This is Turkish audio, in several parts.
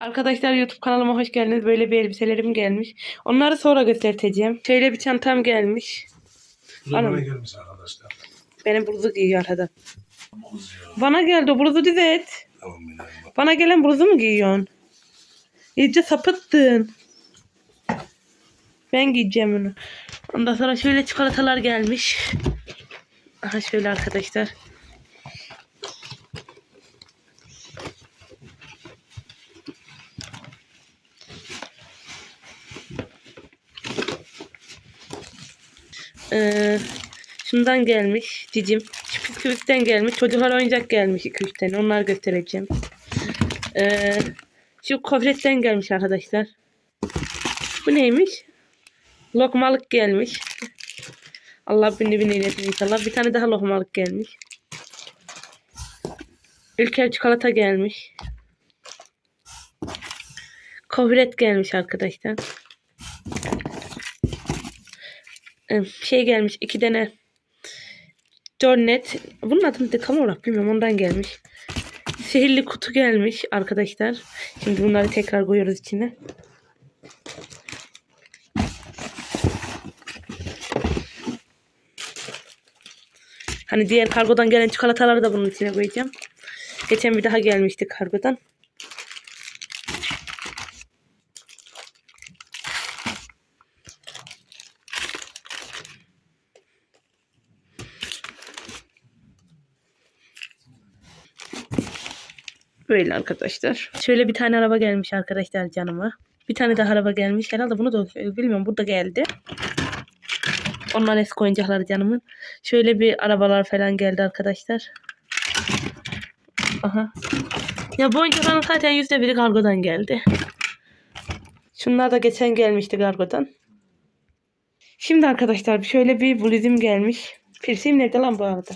Arkadaşlar YouTube kanalıma hoş geldiniz. Böyle bir elbiselerim gelmiş. Onları sonra göstereceğim. Şöyle bir çantam gelmiş. Anam. Buraya gelmiş arkadaşlar. Benim bluzu giyiyor arada. Bana geldi o bluzu düzelt. Tamam binelim bak. Bana gelen bluzu mu giyiyorsun? İyice sapıttın. Ben giyeceğim onu. Ondan sonra şöyle çikolatalar gelmiş. Aha şöyle arkadaşlar. Ee, şundan gelmiş cicim. Bisküvitten gelmiş. Çocuklar oyuncak gelmiş 2-3 tane. Onları göstereceğim. Ee, şu kofretten gelmiş arkadaşlar. Bu neymiş? Lokmalık gelmiş. Allah bini bini eylesin inşallah. Bir tane daha lokmalık gelmiş. Ülker çikolata gelmiş. Kovret gelmiş arkadaşlar. Ee, Şey gelmiş iki tane Cornet. Bunun adını da tam bilmiyorum ondan gelmiş. Sihirli kutu gelmiş arkadaşlar. Şimdi bunları tekrar koyuyoruz içine. Hani diğer kargodan gelen çikolataları da bunun içine koyacağım. Geçen bir daha gelmişti kargodan. Böyle arkadaşlar. Şöyle bir tane araba gelmiş arkadaşlar canıma. Bir tane daha araba gelmiş. Herhalde bunu da bilmiyorum. Burada geldi. Onlar eski oyuncakları canımın. Şöyle bir arabalar falan geldi arkadaşlar. Aha. Ya bu oyuncakların zaten yüzde biri kargodan geldi. Şunlar da geçen gelmişti kargodan. Şimdi arkadaşlar şöyle bir bluzim gelmiş. Pirsim nerede lan bu arada?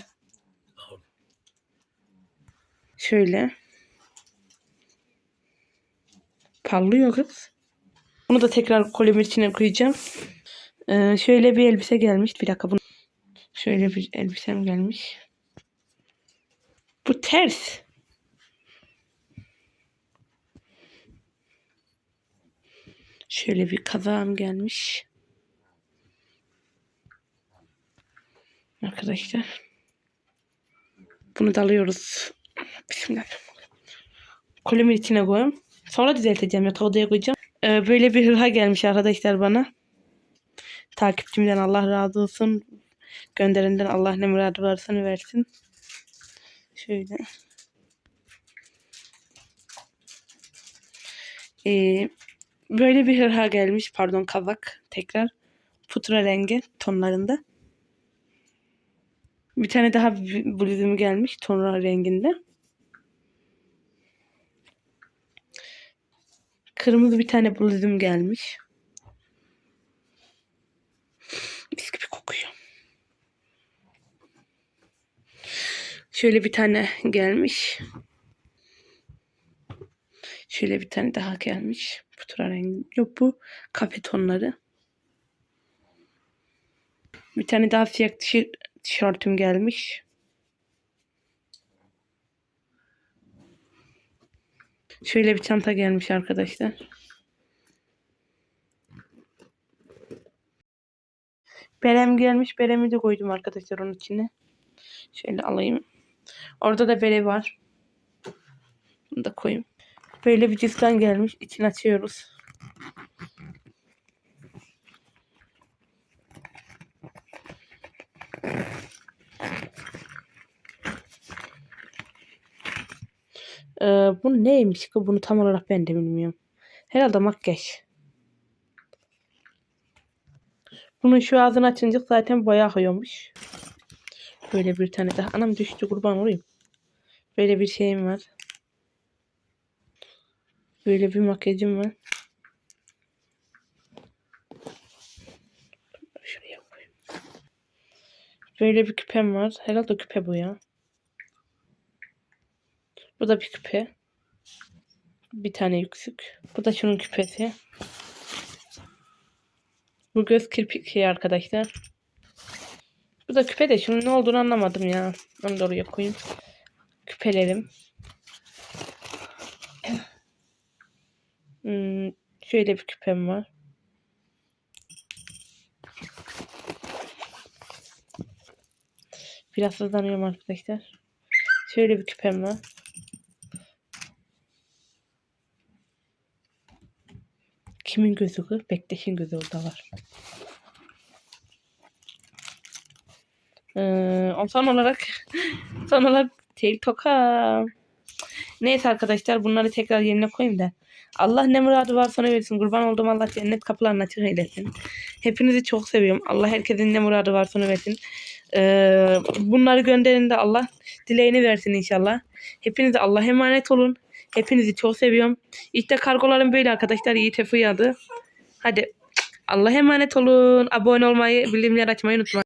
Şöyle. Parlıyor kız. Bunu da tekrar kolimin içine koyacağım. Ee, şöyle bir elbise gelmiş. Bir dakika bunu. Şöyle bir elbisem gelmiş. Bu ters. Şöyle bir kazağım gelmiş. Arkadaşlar. Bunu da alıyoruz. Bismillahirrahmanirrahim. Kolimin içine koyayım. Sonra düzelteceğim. Yatağı odaya koyacağım. Ee, böyle bir hırha gelmiş arkadaşlar bana. Takipçimden Allah razı olsun. Gönderenden Allah ne muradı varsa versin. Şöyle. Ee, böyle bir hırha gelmiş. Pardon kazak. Tekrar. Putra rengi tonlarında. Bir tane daha bluzum gelmiş. Tonra renginde. Kırmızı bir tane bluzum gelmiş. Mis gibi kokuyor. Şöyle bir tane gelmiş. Şöyle bir tane daha gelmiş. Putra rengi. Yok bu kafe tonları. Bir tane daha siyah tişörtüm gelmiş. Şöyle bir çanta gelmiş arkadaşlar. Berem gelmiş. Beremi de koydum arkadaşlar onun içine. Şöyle alayım. Orada da bere var. Bunu da koyayım. Böyle bir cüzdan gelmiş. İçini açıyoruz. Ee, bu neymiş ki? Bunu tam olarak ben de bilmiyorum. Herhalde makyaj. Bunun şu ağzını açınca zaten bayağı akıyormuş. Böyle bir tane daha. Anam düştü kurban olayım. Böyle bir şeyim var. Böyle bir makyajım var. Şuraya koyayım. Böyle bir küpem var. Herhalde küpe bu ya. Bu da bir küpe. Bir tane yüksük. Bu da şunun küpesi. Bu göz kirpik şey arkadaşlar. Bu da küpe de şunun ne olduğunu anlamadım ya. Onu da oraya koyayım. Küpelerim. Hmm, şöyle bir küpem var. Biraz hızlanıyorum arkadaşlar. Şöyle bir küpem var. Kimin gözü kır? Bektaş'ın gözü var. Ee, son olarak son olarak tel toka. Neyse arkadaşlar bunları tekrar yerine koyayım da. Allah ne muradı var sana versin. Kurban olduğum Allah cennet kapılarını açık eylesin. Hepinizi çok seviyorum. Allah herkesin ne muradı var sana versin. Ee, bunları gönderin de Allah dileğini versin inşallah. Hepinize Allah'a emanet olun. Hepinizi çok seviyorum. İşte kargolarım böyle arkadaşlar. İyi yağdı. Hadi Allah'a emanet olun. Abone olmayı, bildirimleri açmayı unutmayın.